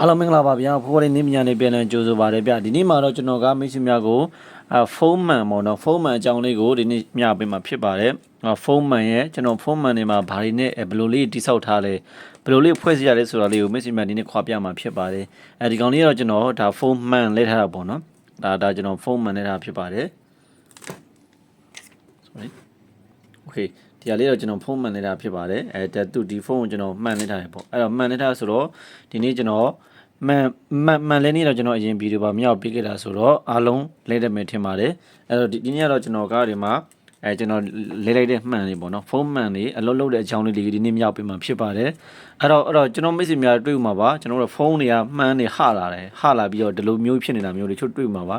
အားလုံးမင်္ဂလာပါဗျာဖိုးရင်းနေမြညာနေပြန်လည်ကြိုဆိုပါရဗျဒီနေ့မှာတော့ကျွန်တော်ကမိတ်ဆွေများကိုအဖုန်းမှန်ပေါ့နော်ဖုန်းမှန်အကြောင်းလေးကိုဒီနေ့မျှပေးမှာဖြစ်ပါတယ်အဖုန်းမှန်ရဲ့ကျွန်တော်ဖုန်းမှန်တွေမှာဘာတွေနဲ့ဘယ်လိုလေးတိဆောက်ထားလဲဘယ်လိုလေးဖွဲ့စည်းရလဲဆိုတာလေးကိုမိတ်ဆွေများဒီနေ့ခွာပြမှာဖြစ်ပါတယ်အဲဒီကောင်လေးကတော့ကျွန်တော်ဒါဖုန်းမှန်လဲထားတာပေါ့နော်ဒါဒါကျွန်တော်ဖုန်းမှန်လဲထားဖြစ်ပါတယ် sorry okay ဒီဟာလေးတော့ကျွန်တော်ဖုန်းမှန်နေတာဖြစ်ပါတယ်အဲဒါသူဒီဖုန်းကိုကျွန်တော်မှန်နေထားတယ်ပေါ့အဲ့တော့မှန်နေတာဆိုတော့ဒီနေ့ကျွန်တော်မှန်မှန်မှန်လဲနေတော့ကျွန်တော်အရင်ဗီဒီယိုပါမြောက်ပေးခဲ့တာဆိုတော့အားလုံးလဲတယ်မယ်ထင်ပါတယ်အဲ့တော့ဒီဒီနေ့ကတော့ကျွန်တော်ကားတွေမှာအဲကျွန်တော်လဲလိုက်တဲ့မှန်လေးပေါ့နော်ဖုန်းမှန်လေးအလုပ်လုပ်တဲ့အကြောင်းလေးတွေဒီနေ့မြောက်ပေးမှာဖြစ်ပါတယ်အဲ့တော့အဲ့တော့ကျွန်တော်မိတ်ဆွေများတွေ့ဥမှာပါကျွန်တော်တို့ဖုန်းတွေကမှန်နေဟလာတယ်ဟလာပြီးတော့ဒီလိုမျိုးဖြစ်နေတာမျိုးတွေချို့တွေ့ဥမှာပါ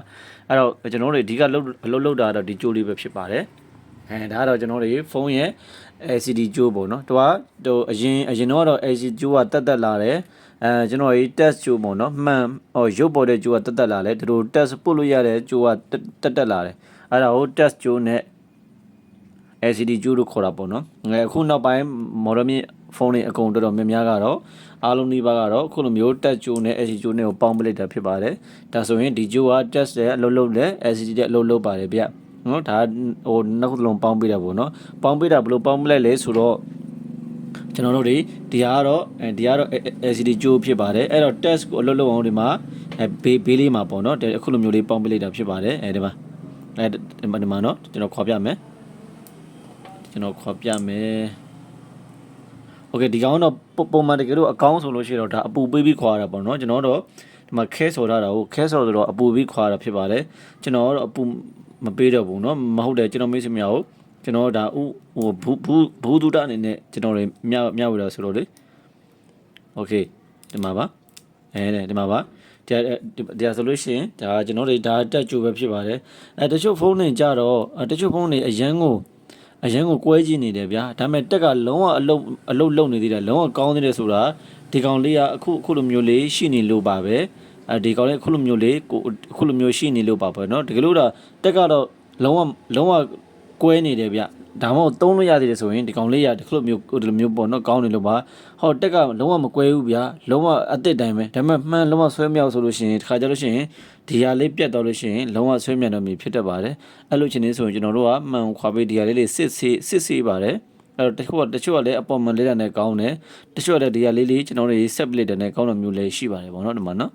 အဲ့တော့ကျွန်တော်တို့အဓိကလုပ်အလုပ်လုပ်တာကတော့ဒီကြိုးလေးပဲဖြစ်ပါတယ် အဲဒါကတော့ကျွန်တော်တို့ဖုန်းရဲ့ LCD ကြိုးပေါ့နော်။သူကဟိုအရင်အရင်တော့ LCD ကြိုးကတက်တက်လာတယ်။အဲကျွန်တော်ဒီ test ကြိုးပေါ့နော်။မှန်ဟိုရုပ်ပေါ်တဲ့ကြိုးကတက်တက်လာတယ်။ဒီလို test ပို့လို့ရတဲ့ကြိုးကတက်တက်လာတယ်။အဲဒါကို test ကြိုးနဲ့ LCD ကြိုးလို့ခေါ်တာပေါ့နော်။ငယ်အခုနောက်ပိုင်း model မြင့်ဖုန်းတွေအကုန်တော်တော်များများကတော့အားလုံးဒီပါကတော့အခုလိုမျိုး test ကြိုးနဲ့ LCD ကြိုးနဲ့ကိုပေါင်းပလိုက်တာဖြစ်ပါတယ်။ဒါဆိုရင်ဒီကြိုးက test ရဲ့အလုပ်လုပ်တဲ့ LCD ရဲ့အလုပ်လုပ်ပါတယ်ဗျ။ နော်ဒါဟိုနှစ်ခုလုံးပေါင်းပေးတာပေါ့နော်ပေါင်းပေးတာဘယ်လိုပေါင်းပလိုက်လဲဆိုတော့ကျွန်တော်တို့တွေဒီဟာကတော့အဲဒီကတော့ LCD ကြိုးဖြစ်ပါတယ်အဲ့တော့ test ကိုအလုပ်လုပ်အောင်ဒီမှာအဲဘေးဘေးလေးမှာပေါ့နော်အခုလိုမျိုးလေးပေါင်းပေးလိုက်တာဖြစ်ပါတယ်အဲဒီမှာအဲဒီမှာဒီမှာနော်ကျွန်တော်ခေါ်ပြမယ်ကျွန်တော်ခေါ်ပြမယ်โอเคဒီကောင်တော့ပုံမှန်တကယ်လို့အကောင်းဆိုလို့ရှိရင်တော့ဒါအပူပေးပြီးခွာတာပေါ့နော်ကျွန်တော်တော့ဒီမှာခဲဆော်ထားတာကိုခဲဆော်ဆိုတော့အပူပြီးခွာတာဖြစ်ပါတယ်ကျွန်တော်တော့အပူ မပေးတော့ဘူးเนาะမဟုတ်တယ်ကျွန်တော်မေးစမြကိုကျွန်တော်ဒါဥဟိုဘူးဘူးဘူးတူတာအနေနဲ့ကျွန်တော်တွေမြောက်မြောက်ရတာဆိုတော့လေโอเคဒီမှာပါအဲဒီမှာပါဒါဒါဆိုလို့ရှိရင်ဒါကျွန်တော်တွေဒါတက်ကြိုပဲဖြစ်ပါတယ်အဲတချို့ဖုန်းတွေကြတော့တချို့ဖုန်းတွေအရန်ကိုအရန်ကိုကွဲကြည့်နေတယ်ဗျာဒါပေမဲ့တက်ကလုံးဝအလုတ်အလုတ်လုံနေသေးတယ်လုံးဝကောင်းသေးတယ်ဆိုတာဒီကောင်လေးကအခုအခုလိုမျိုးလေးရှိနေလို့ပါပဲ အဲဒီကောင်လေးအခုလိုမျိုးလေးကိုအခုလိုမျိုးရှိနေလို့ပါပဲเนาะတကယ်လို့ဒါတက်ကတော့လုံးဝလုံးဝကွဲနေတယ်ဗျဒါမှမဟုတ်သုံးလို့ရသေးတယ်ဆိုရင်ဒီကောင်လေးရဒီလိုမျိုးဒီလိုမျိုးပေါ့နော်ကောင်းနေလို့ပါဟောတက်ကလုံးဝမကွဲဘူးဗျာလုံးဝအစ်စ်တိုင်းပဲဒါပေမဲ့မှန်လုံးဝဆွဲမြောက်ဆိုလို့ရှိရင်ဒီခါကျလို့ရှိရင်ဒီဟာလေးပြတ်တော့လို့ရှိရင်လုံးဝဆွဲမြောက်တော့မီဖြစ်တတ်ပါတယ်အဲ့လိုချင်နေဆိုရင်ကျွန်တော်တို့ကမှန်ခွာပေးဒီဟာလေးလေးစစ်စစ်စစ်စစ်ပါတယ်အဲ့တော့တချို့ကတချို့ကလည်းအပေါ်မှန်လေးတာနဲ့ကောင်းတယ်တချို့ကလည်းဒီဟာလေးလေးကျွန်တော်တို့ဆက်ပလစ်တဲ့နဲ့ကောင်းတဲ့မျိုးလေးရှိပါတယ်ပေါ့နော်ဒီမှာနော်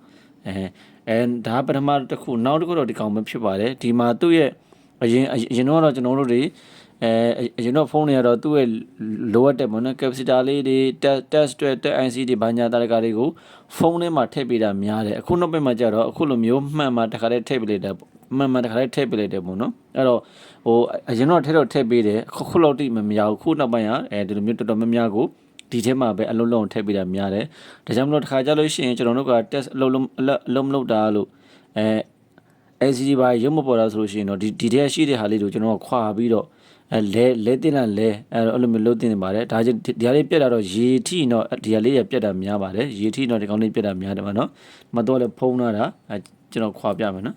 အဲအဲဒါပထမတစ်ခုနောက်တစ်ခုတော့ဒီကောင်ပဲဖြစ်ပါတယ်ဒီမှာသူ့ရဲ့အရင်အရင်တော့ကျွန်တော်တို့တွေအဲအရင်တော့ဖုန်းတွေကတော့သူ့ရဲ့လိုအပ်တဲ့ပေါ့နော် capacitor လေးတွေ test test တွေ test IC တွေဘာညာတာကတွေကိုဖုန်းထဲမှာထည့်ပေးတာများတယ်အခုနောက်ပိုင်းမှာကျတော့အခုလိုမျိုးမှန်မှတခါတည်းထည့်ပေးလိုက်တာမှန်မှတခါတည်းထည့်ပေးလိုက်တယ်ပေါ့နော်အဲ့တော့ဟိုအရင်တော့ထည့်တော့ထည့်ပေးတယ်အခုခုလောက်တိမများဘူးခုနောက်ပိုင်းကအဲဒီလိုမျိုးတော်တော်များများကို ဒီထဲမှာပဲအလုံးလုံးထည့်ပေးတာများတယ်ဒါကြောင့်မလို့တစ်ခါကြလို့ရှိရင်ကျွန်တော်တို့က test အလုံးလုံးအလုံးမလုပ်တာလို့အဲ LCD ဘာရုပ်မပေါ်တာဆိုလို့ရှိရင်တော့ဒီဒီထဲရှိတဲ့ဟာလေးကိုကျွန်တော်ခွာပြီးတော့အဲလဲလဲတင်လာလဲအဲအဲ့လိုမျိုးလုံးတင်နေပါတယ်ဒါချင်းဒီဟာလေးပြက်တာတော့ရေထီတော့ဒီဟာလေးရပြက်တာများပါတယ်ရေထီတော့ဒီကောင်းလေးပြက်တာများတယ်မှာနော်မတော့လဲဖုံးလာတာအဲကျွန်တော်ခွာပြမယ်နော်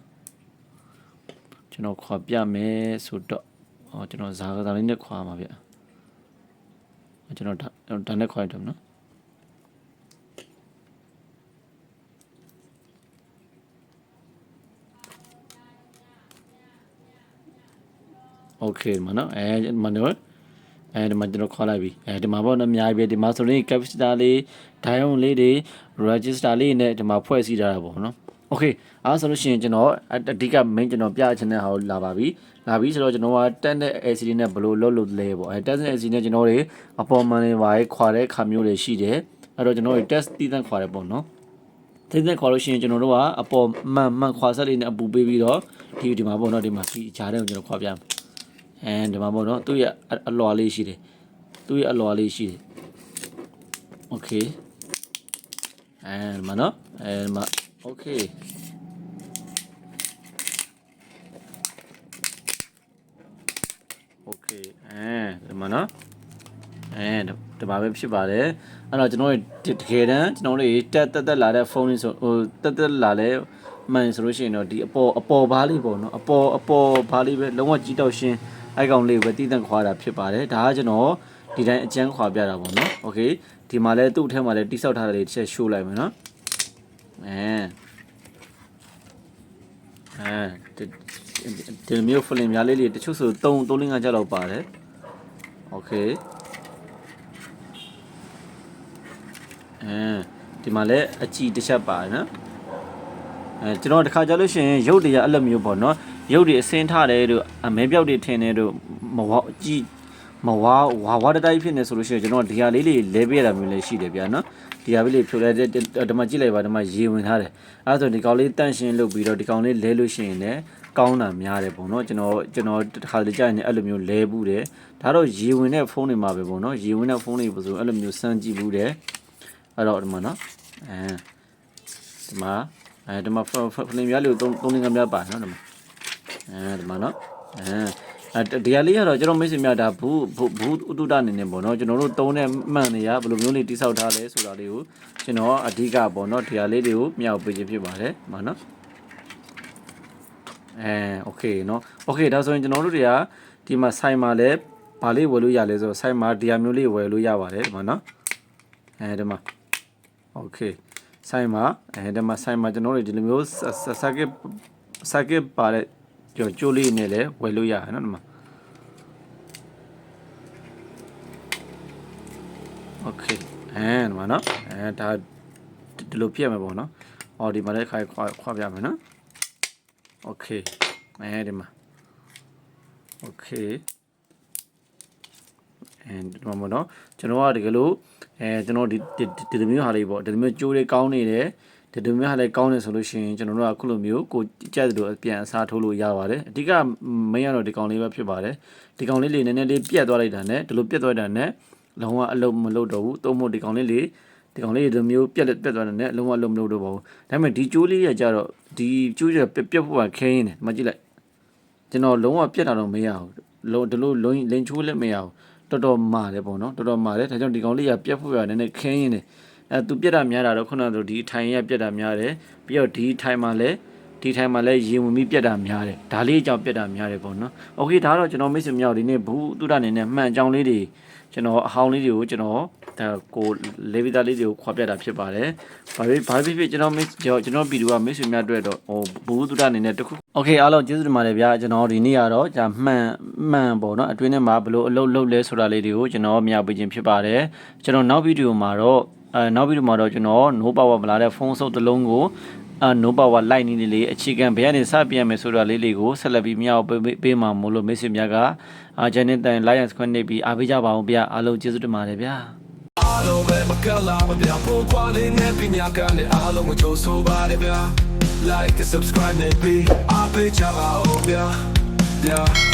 ကျွန်တော်ခွာပြမယ်ဆိုတော့ဟောကျွန်တော်ဇာကစားလေးနဲ့ခွာမှာဗျကျွန်တော် ဒါဒါနဲ့ခွာရတော့နော် โอเคမနော်အဲဒီမနော်အဲဒီမှာကျွန်တော်ခေါ်လိုက်ပြီအဲဒီမှာပေါ့နော်အများကြီးပဲဒီမှာဆိုရင် capacitor လေး diode လေးတွေ register လေးနဲ့ဒီမှာဖွဲ့စည်းထားတာပေါ့နော် โอเคအားဆိုလို့ရှိရင်ကျွန်တော်အဓိက main ကျွန်တော်ပြချင်တဲ့ဟာကိုလာပါပြီလာပြီဆိုတော့ကျွန်တော်ကတက်တဲ့ LCD နဲ့ဘယ်လိုလုပ်လို့လဲပေါ့အဲတက်တဲ့ LCD နဲ့ကျွန်တော်တွေအပေါ်မှန်လေးပါခွာတဲ့ခါမျိုးတွေရှိတယ်အဲ့တော့ကျွန်တော်တွေ test တည်တံ့ခွာတယ်ပေါ့နော်တိတ်သက်ခေါ်လို့ရှိရင်ကျွန်တော်တို့ကအပေါ်မှန်မှန်ခွာဆက်လေးနဲ့အပူပေးပြီးတော့ဒီဒီမှာပေါ့နော်ဒီမှာဒီဂျားတဲ့ကိုကျွန်တော်ခွာပြမယ်အဲဒီမှာပေါ့နော်သူ့ရဲ့အလွာလေးရှိတယ်သူ့ရဲ့အလွာလေးရှိတယ်โอเคအဲဒီမှာနော်အဲဒီမှာ โอเคโอเคအဲဒီမှာနော်အဲဒီမှာပဲဖြစ်ပါတယ်အဲ့တော့ကျွန်တော်တို့တကယ်တမ်းကျွန်တော်တို့တက်တက်တက်လာတဲ့ဖုန်းလေးဆိုဟိုတက်တက်လာတဲ့မှန်ဆိုလို့ရှိရင်တော့ဒီအပေါ်အပေါ်ဘားလေးပေါ့နော်အပေါ်အပေါ်ဘားလေးပဲလုံးဝကြီးတော့ရှင်းအဲ့ကောင်လေးပဲတည်တံ့ခွာတာဖြစ်ပါတယ်ဒါကကျွန်တော်ဒီတိုင်းအကျန်းခွာပြတာပေါ့နော်โอเคဒီမှာလဲသူ့ထဲမှာလဲတိဆောက်ထားတဲ့လေးတစ်ချက်ရှိုးလိုက်မယ်နော် အဲဒီဒီလိုမျိုးဖလင်များလေးတွေတချို့ဆို3 3 5ချက်လောက်ပါတယ်โอเคအဲဒီမှာလည်းအကြည်တစ်ချက်ပါတယ်နော်အဲကျွန်တော်တခါကြလို့ရှိရင်ရုပ်တွေကအဲ့လိုမျိုးပေါ့နော်ရုပ်တွေအစင်းထားတယ်တို့အမဲပြောက်တွေထင်တယ်တို့မဝကြည် မဝါဝါဝါတတိုင်းဖြစ်နေဆိုလို့ရှိရင်ကျွန်တော်ဒီဟာလေးလေးလဲပေးရတာမျိုးလည်းရှိတယ်ဗျာနော်ဒီဟာလေးဖြိုလိုက်တဲ့ဒီမှာကြည့်လိုက်ပါဒီမှာရေဝင်ထားတယ်အဲဆိုဒီကောင်လေးတန့်ရှင်းလုပ်ပြီးတော့ဒီကောင်လေးလဲလို့ရှိရင်လည်းကောင်းတာများတယ်ပေါ့နော်ကျွန်တော်ကျွန်တော်တစ်ခါတလေကြာရင်အဲ့လိုမျိုးလဲဘူးတယ်ဒါတော့ရေဝင်တဲ့ဖုန်းတွေမှာပဲပေါ့နော်ရေဝင်တဲ့ဖုန်းတွေပဆိုအဲ့လိုမျိုးစမ်းကြည့်ဘူးတယ်အဲ့တော့ဒီမှာနော်အဲဒီမှာအဲဒီမှာဖလင်များလေးကိုသုံးသုံးနေကများပါနော်ဒီမှာအဲဒီမှာနော်အဲ အဲဒီဟာလေးကတော့ကျွန်တော်မိတ်ဆွေများဒါဘူးဘူးဥတုဒအနေနဲ့ပေါ့နော်ကျွန်တော်တို့သုံးတဲ့မှန်တွေကဘယ်လိုမျိုးလေးတိဆောက်ထားလဲဆိုတာလေးကိုကျွန်တော်အဓိကပေါ့နော်ဒီဟာလေးတွေကိုမြောက်ပေးခြင်းဖြစ်ပါတယ်ဒီမှာနော်အဲโอเคเนาะโอเคဒါဆိုရင်ကျွန်တော်တို့တွေကဒီမှာဆိုင်မှာလဲဗာလေးဝယ်လို့ရလဲဆိုတော့ဆိုင်မှာဒီဟာမျိုးလေးဝယ်လို့ရပါတယ်ဒီမှာเนาะအဲဒီမှာโอเคဆိုင်မှာအဲဒီမှာဆိုင်မှာကျွန်တော်တို့ဒီလိုမျိုးစက်ကစက်ကပါတဲ့ ကြော်ကျိုးလေးနဲ့လည်းဝယ်လို့ရတယ်နော်ဒီမှာ okay အဲဒီမှာနော်အဲဒါဒီလိုပြည့်မယ်ပေါ့နော်အော်ဒီမှာလည်းခိုင်ခွာခွာပြမယ်နော် okay အဲဒီမှာ okay and ဒီမှာပေါ့နော်ကျွန်တော်ကတကယ်လို့အဲကျွန်တော်ဒီဒီလိုမျိုးဟာလေးပေါ့ဒီလိုမျိုးကျိုးလေးကောင်းနေတယ် ဒီလိုမျိုးဟာလေးကောင်းနေဆိုလို့ရှိရင်ကျွန်တော်တို့ကအခုလိုမျိုးကိုကြက်တယ်လို့ပြန်အစားထိုးလို့ရပါတယ်အဓိကမင်းကတော့ဒီကောင်လေးပဲဖြစ်ပါတယ်ဒီကောင်လေးလေးနည်းနည်းလေးပြတ်သွားလိုက်တာနဲ့ဒီလိုပြတ်သွားတာနဲ့လုံးဝအလုံးမလုပ်တော့ဘူးသုံးဖို့ဒီကောင်လေးလေးဒီကောင်လေးဒီမျိုးပြက်ပြက်သွားတယ်နဲ့လုံးဝလုံးမလုပ်တော့ပါဘူးဒါပေမဲ့ဒီကျိုးလေးရကြတော့ဒီကျိုးရပြက်ပြက်ဖို့ကခဲရင်းတယ်မကြည့်လိုက်ကျွန်တော်လုံးဝပြက်တာတော့မရဘူးလုံးဒီလိုလုံးလင်ချိုးလည်းမရဘူးတော်တော်မာတယ်ပေါ့နော်တော်တော်မာတယ်ဒါကြောင့်ဒီကောင်လေးရပြက်ဖို့ရနည်းနည်းခဲရင်းတယ် အဲသူပြက်တာများတာတော့ခုနကဒီထိုင်ရပြက်တာများတယ်ပြီးတော့ဒီထိုင်မှာလည်းဒီထိုင်မှာလည်းရေဝင်ပြီးပြက်တာများတယ်ဒါလေးအကြောင်းပြက်တာများတယ်ပေါ့နော်โอเคဒါတော့ကျွန်တော်မိတ်ဆွေမြောက်ဒီနေ့ဘူးသူတအနေနဲ့မှန်အကြောင်းလေးတွေကျွန်တော်အဟောင်းလေးတွေကိုကျွန်တော်ဒါကိုလေဗီတာလေးတွေကိုခွာပြတ်တာဖြစ်ပါတယ်။ဘာဖြစ်ဘာဖြစ်ဖြစ်ကျွန်တော်မစ်ကျွန်တော်ဗီဒီယိုကမိတ်ဆွေများအတွက်တော့ဟိုဘူးသူတအနေနဲ့တခုโอเคအားလုံးကျေးဇူးတင်ပါတယ်ဗျာကျွန်တော်ဒီနေ့ကတော့じゃမှန်မှန်ပေါ့နော်အတွင်းထဲမှာဘလို့အလုပ်လုပ်လဲဆိုတာလေးတွေကိုကျွန်တော်မြှောက်ပေးခြင်းဖြစ်ပါတယ်။ကျွန်တော်နောက်ဗီဒီယိုမှာတော့ အဲနောက်ဗီဒီယိုမှာတော့ကျွန်တော် no power မလာတဲ့ဖုန်းစုပ်တစ်လုံးကိုအာ no power light နေလေးအခြေခံဘယ်ကနေစပြရမယ်ဆိုတာလေးလေးကိုဆက်လက်ပြီးမြောက်ပေးမှာမို့လို့မိတ်ဆွေများကအာဂျန်နဲ့တန် Lions ခွင့်နေပြီးအားပေးကြပါအောင်ဗျာအားလုံးကျေးဇူးတင်ပါတယ်ဗျာအားလုံးပဲမကလာမပြဖို့ကွာလေးနဲ့ပညာကလည်းအားလုံးကိုကြိုးဆိုပါတယ်ဗျာ like and subscribe နဲ့ပြီးအားပေးကြပါဦးဗျာ yeah